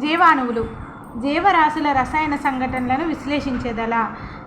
జీవాణువులు జీవరాశుల రసాయన సంఘటనలను విశ్లేషించేదలా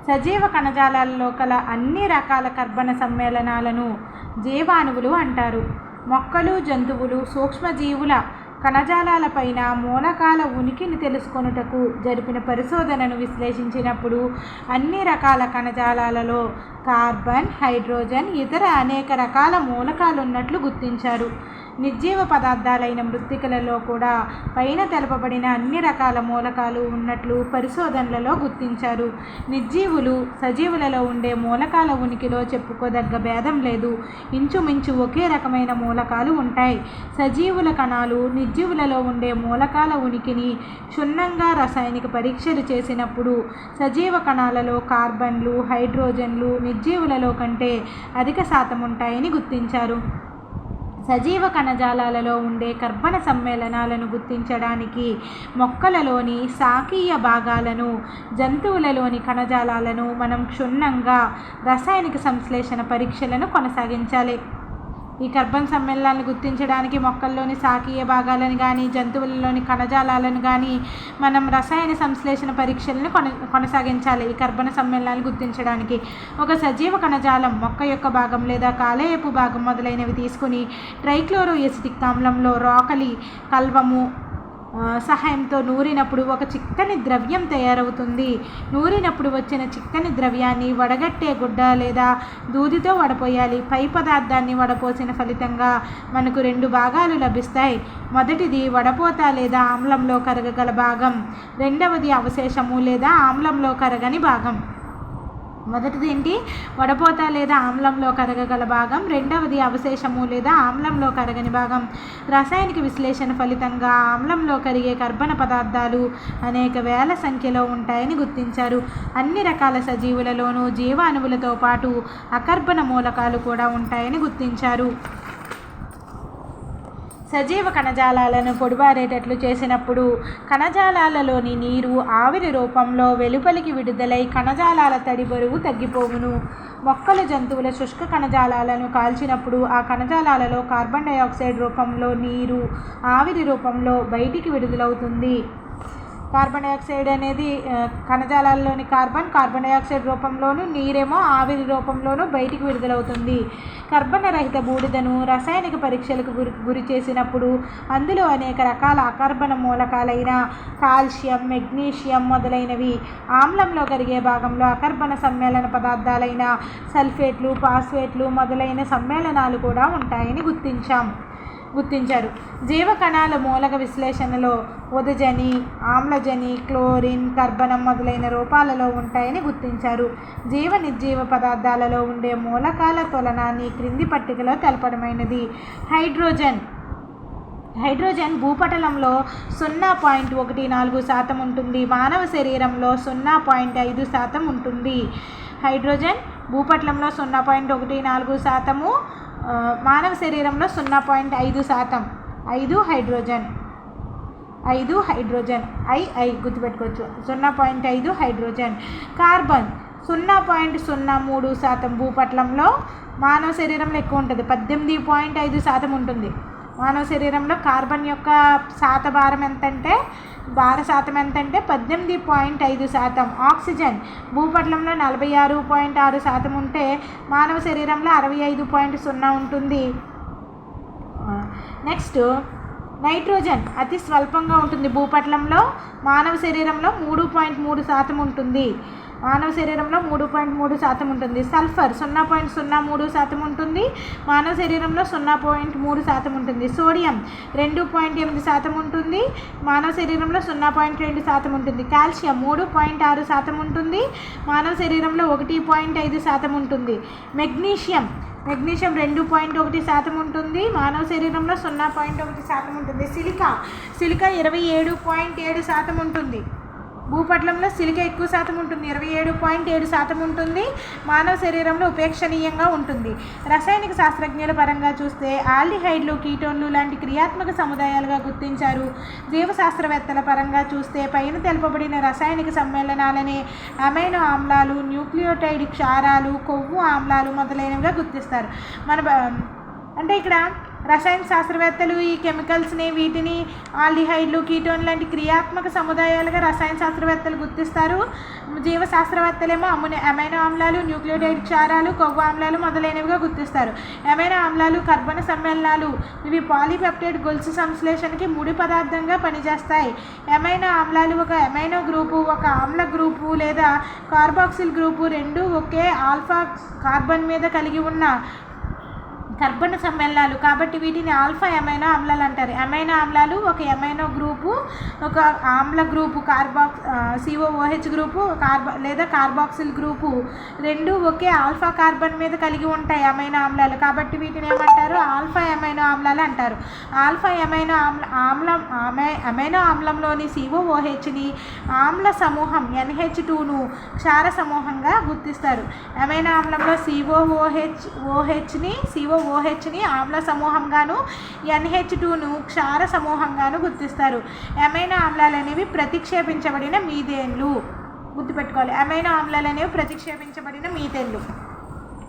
సజీవ కణజాలాలలో కల అన్ని రకాల కర్బన సమ్మేళనాలను జీవాణువులు అంటారు. మొక్కలు జంతువులు సూక్ష్మజీవుల కణజాలాలపైన మూలకాల ఉనికిని తెలుసుకొనుటకు జరిపిన పరిశోధనను విశ్లేషించినప్పుడు అన్ని రకాల కణజాలాలలో కార్బన్ హైడ్రోజన్ ఇతర అనేక రకాల మూలకాలు ఉన్నట్లు గుర్తించారు. నిర్జీవ పదార్థాలైన మృత్తికలలో కూడా పైన తెలపబడిన అన్ని రకాల మూలకాలు ఉన్నట్లు పరిశోధనలలో గుర్తించారు. నిర్జీవులు సజీవులలో ఉండే మూలకాల ఉనికిలో చెప్పుకోదగ్గ భేదం లేదు. ఇంచుమించు ఒకే రకమైన మూలకాలు ఉంటాయి. సజీవుల కణాలు నిర్జీవులలో ఉండే మూలకాల ఉనికిని క్షుణ్ణంగా రసాయనిక పరీక్షలు చేసినప్పుడు సజీవ కణాలలో కార్బన్లు హైడ్రోజన్లు నిర్జీవులలో కంటే అధిక శాతం ఉంటాయని గుర్తించారు. సజీవ కణజాలాలలో ఉండే కర్బన సమ్మేళనాలను గుర్తించడానికి మొక్కలలోని శాకీయ భాగాలను జంతువులలోని కణజాలాలను మనం క్షుణ్ణంగా రసాయనిక సంశ్లేషణ పరీక్షలను కొనసాగించాలి. ఈ కర్బన సమ్మేళనాలను గుర్తించడానికి మొక్కల్లోని శాకీయ భాగాలను కానీ జంతువులలోని కణజాలాలను కానీ మనం రసాయన సంశ్లేషణ పరీక్షలను కొన కొనసాగించాలి ఈ కర్బన సమ్మేళనాలు గుర్తించడానికి. ఒక సజీవ కణజాలం మొక్క యొక్క భాగం లేదా కాలేయపు భాగం మొదలైనవి తీసుకుని ట్రైక్లోరో ఎసిటిక్ ఆమ్లంలో రోకలి కల్వము సహాయంతో నూరినప్పుడు ఒక చిక్కని ద్రవ్యం తయారవుతుంది. నూరినప్పుడు వచ్చిన చిక్కని ద్రవ్యాన్ని వడగట్టే గుడ్డ లేదా దూదితో వడపోయాలి. పై పదార్థాన్ని వడపోసిన ఫలితంగా మనకు రెండు భాగాలు లభిస్తాయి. మొదటిది వడపోత లేదా ఆమ్లంలో కరగగల భాగం. రెండవది అవశేషము లేదా ఆమ్లంలో కరగని భాగం. మొదటిది ఏంటి? వడపోత లేదా ఆమ్లంలో కరగగల భాగం. రెండవది అవశేషము లేదా ఆమ్లంలో కరగని భాగం. రసాయనిక విశ్లేషణ ఫలితంగా ఆమ్లంలో కరిగే కర్బన పదార్థాలు అనేక వేల సంఖ్యలో ఉంటాయని గుర్తించారు. అన్ని రకాల సజీవులలోనూ జీవాణువులతో పాటు అకర్బన మూలకాలు కూడా ఉంటాయని గుర్తించారు. సజీవ కణజాలాలను పొడిబారేటట్లు చేసినప్పుడు కణజాలాలలోని నీరు ఆవిరి రూపంలో వెలుపలికి విడుదలై కణజాలాల తడి బరువు తగ్గిపోవును. మొక్కల జంతువుల శుష్క కణజాలాలను కాల్చినప్పుడు ఆ కణజాలాలలో కార్బన్ డయాక్సైడ్ రూపంలో నీరు ఆవిరి రూపంలో బయటికి విడుదలవుతుంది. కార్బన్ డైఆక్సైడ్ అనేది కణజాలాల్లోని కార్బన్ కార్బన్ డైఆక్సైడ్ రూపంలోను నీరేమో ఆవిరి రూపంలోను బయటికి విడుదలవుతుంది. కర్బన రహిత బూడిదను రసాయనిక పరీక్షలకు గురి గురి చేసినప్పుడు అందులో అనేక రకాల అకర్బన మూలకాలైన కాల్షియం మెగ్నీషియం మొదలైనవి ఆమ్లంలో కరిగే భాగంలో అకర్బన సమ్మేళన పదార్థాలైన సల్ఫేట్లు ఫాస్ఫేట్లు మొదలైన సమ్మేళనాలు కూడా ఉంటాయని గుర్తించాం. గుర్తించారు. జీవకణాల మూలక విశ్లేషణలో ఉదజని ఆమ్లజని క్లోరిన్ కర్బనం మొదలైన రూపాలలో ఉంటాయని గుర్తించారు. జీవ నిర్జీవ పదార్థాలలో ఉండే మూలకాల తులనాన్ని క్రింది పట్టికలో తెలపడమైనది. హైడ్రోజన్. హైడ్రోజన్ భూపటలంలో సున్నా పాయింట్ ఒకటి నాలుగు శాతం ఉంటుంది. మానవ శరీరంలో సున్నా పాయింట్ ఐదు శాతం ఉంటుంది. హైడ్రోజన్ భూపటలంలో సున్నా పాయింట్ ఒకటి నాలుగు శాతము మానవ శరీరంలో సున్నా పాయింట్ ఐదు శాతం. ఐదు హైడ్రోజన్. ఐదు హైడ్రోజన్. ఐఐ గుర్తుపెట్టుకోవచ్చు. సున్నా పాయింట్ ఐదు హైడ్రోజన్. కార్బన్. సున్నా పాయింట్ సున్నా మూడు శాతం భూపట్లంలో మానవ శరీరంలో ఎక్కువ ఉంటుంది. పద్దెనిమిది పాయింట్ ఐదు శాతం ఉంటుంది. మానవ శరీరంలో కార్బన్ యొక్క శాత భారం ఎంతంటే భార శాతం ఎంతంటే పద్దెనిమిది పాయింట్ ఐదు శాతం. ఆక్సిజన్ భూపటలంలో నలభై ఆరు పాయింట్ ఆరు శాతం ఉంటే మానవ శరీరంలో అరవై ఐదు పాయింట్ సున్నా ఉంటుంది. నెక్స్ట్ నైట్రోజన్ అతి స్వల్పంగా ఉంటుంది. భూపటలంలో మానవ శరీరంలో మూడు పాయింట్ మూడు శాతం ఉంటుంది. మానవ శరీరంలో మూడు పాయింట్ మూడు శాతం ఉంటుంది. సల్ఫర్ సున్నా పాయింట్ సున్నా మూడు శాతం ఉంటుంది. మానవ శరీరంలో సున్నా పాయింట్ మూడు శాతం ఉంటుంది. సోడియం రెండు పాయింట్ ఎనిమిది శాతం ఉంటుంది. మానవ శరీరంలో సున్నా పాయింట్ రెండు శాతం ఉంటుంది. కాల్షియం మూడు పాయింట్ ఆరు శాతం ఉంటుంది. మానవ శరీరంలో ఒకటి పాయింట్ ఐదు శాతం ఉంటుంది. మెగ్నీషియం మెగ్నీషియం రెండు పాయింట్ ఒకటి శాతం ఉంటుంది మానవ శరీరంలో సున్నా పాయింట్ ఒకటి శాతం ఉంటుంది. సిలికా సిలికా ఇరవై ఏడు పాయింట్ ఏడు శాతం ఉంటుంది. భూపట్లంలో సిలిక ఎక్కువ శాతం ఉంటుంది. ఇరవై ఏడు పాయింట్ ఏడు శాతం ఉంటుంది. మానవ శరీరంలో ఉపేక్షణీయంగా ఉంటుంది. రసాయనిక శాస్త్రజ్ఞుల పరంగా చూస్తే ఆల్డిహైడ్లు కీటోన్లు లాంటి క్రియాత్మక సముదాయాలుగా గుర్తించారు. జీవశాస్త్రవేత్తల పరంగా చూస్తే పైన తెలుపబడిన రసాయనిక సమ్మేళనాలనే అమైనో ఆమ్లాలు న్యూక్లియోటైడ్ క్షారాలు కొవ్వు ఆమ్లాలు మొదలైనవిగా గుర్తిస్తారు. మన అంటే ఇక్కడ రసాయన శాస్త్రవేత్తలు ఈ కెమికల్స్ని వీటిని ఆల్డిహైడ్లు కీటోన్ లాంటి క్రియాత్మక సముదాయాలుగా రసాయన శాస్త్రవేత్తలు గుర్తిస్తారు. జీవ శాస్త్రవేత్తలేమో అముని అమైనో ఆమ్లాలు న్యూక్లియోటైడ్ క్షారాలు కొవ్వు ఆమ్లాలు మొదలైనవిగా గుర్తిస్తారు. అమైనో ఆమ్లాలు కర్బన సమ్మేళనాలు ఇవి పాలీపెప్టైడ్ గొలుసు సంశ్లేషణకి ముడి పదార్థంగా పనిచేస్తాయి. అమైనో ఆమ్లాలు ఒక అమైనో గ్రూపు ఒక ఆమ్ల గ్రూపు లేదా కార్బాక్సిల్ గ్రూపు రెండు ఒకే ఆల్ఫా కార్బన్ మీద కలిగి ఉన్న కర్బన సమ్మేళనాలు కాబట్టి వీటిని ఆల్ఫా ఎమైనో ఆమ్లాలు అంటారు. ఎమైనో ఆమ్లాలు ఒక ఎమైనో గ్రూపు ఒక ఆమ్ల గ్రూపు కార్బాక్స్ సిఓఓహెచ్ గ్రూపు కార్బా లేదా కార్బాక్సిల్ గ్రూపు. రెండు ఒకే ఆల్ఫా కార్బన్ మీద కలిగి ఉంటాయి అమైనో ఆమ్లాలు. కాబట్టి వీటిని ఏమంటారు? ఆల్ఫా ఎమైనో ఆమ్లాలు అంటారు. ఆల్ఫా ఎమైనో ఆమ్ల ఆమ్లం ఆమె అమైనో ఆమ్లంలోని సిఓఓహెచ్ని ఆమ్ల సమూహం ఎన్హెచ్ టూను క్షార సమూహంగా గుర్తిస్తారు. అమైనో ఆమ్లంలో సిఓఓహెచ్ ఓహెచ్ని సిఓ ఓహెచ్ని ఆమ్ల సమూహంగాను ఎన్హెచ్ టూను క్షార సమూహంగాను గుర్తిస్తారు. ఎమైన ఆమ్లాలు అనేవి ప్రతిక్షేపించబడిన మీథేన్లు. గుర్తుపెట్టుకోవాలి. అమైనో ఆమ్లాలు అనేవి ప్రతిక్షేపించబడిన మీథేన్లు.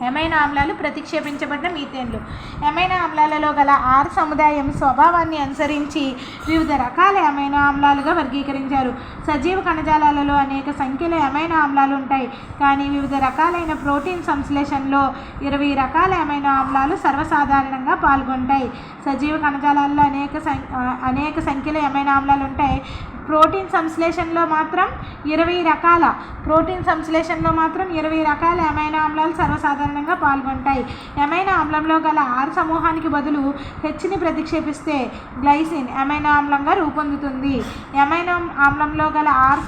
ఏమైన ఆమ్లాలు ప్రతిక్షేపించబడిన మీథేన్లు. ఎమైనో ఆమ్లాలలో గల ఆర్ సముదాయం స్వభావాన్ని అనుసరించి వివిధ రకాల ఎమైనో ఆమ్లాలుగా వర్గీకరించారు. సజీవ కణజాలాలలో అనేక సంఖ్యలో ఎమైన ఆమ్లాలు ఉంటాయి. కానీ వివిధ రకాలైన ప్రోటీన్ సంశ్లేషణలో ఇరవై రకాల ఎమైనో ఆమ్లాలు సర్వసాధారణంగా పాల్గొంటాయి. సజీవ కణజాలాల్లో అనేక సం అనేక సంఖ్యలో ఎమైన ఆమ్లాలు ఉంటాయి. ప్రోటీన్ సంశ్లేషణలో మాత్రం ఇరవై రకాల ప్రోటీన్ సంశ్లేషణలో మాత్రం ఇరవై రకాల ఎమైనా ఆమ్లాలు సర్వసాధారణంగా పాల్గొంటాయి. ఎమైనో ఆమ్లంలో గల ఆర్ సమూహానికి బదులు హెచ్ని ప్రతిక్షేపిస్తే గ్లైసిన్ ఎమైనో ఆమ్లంగా రూపొందుతుంది. ఎమైనో ఆమ్లంలో గల ఆర్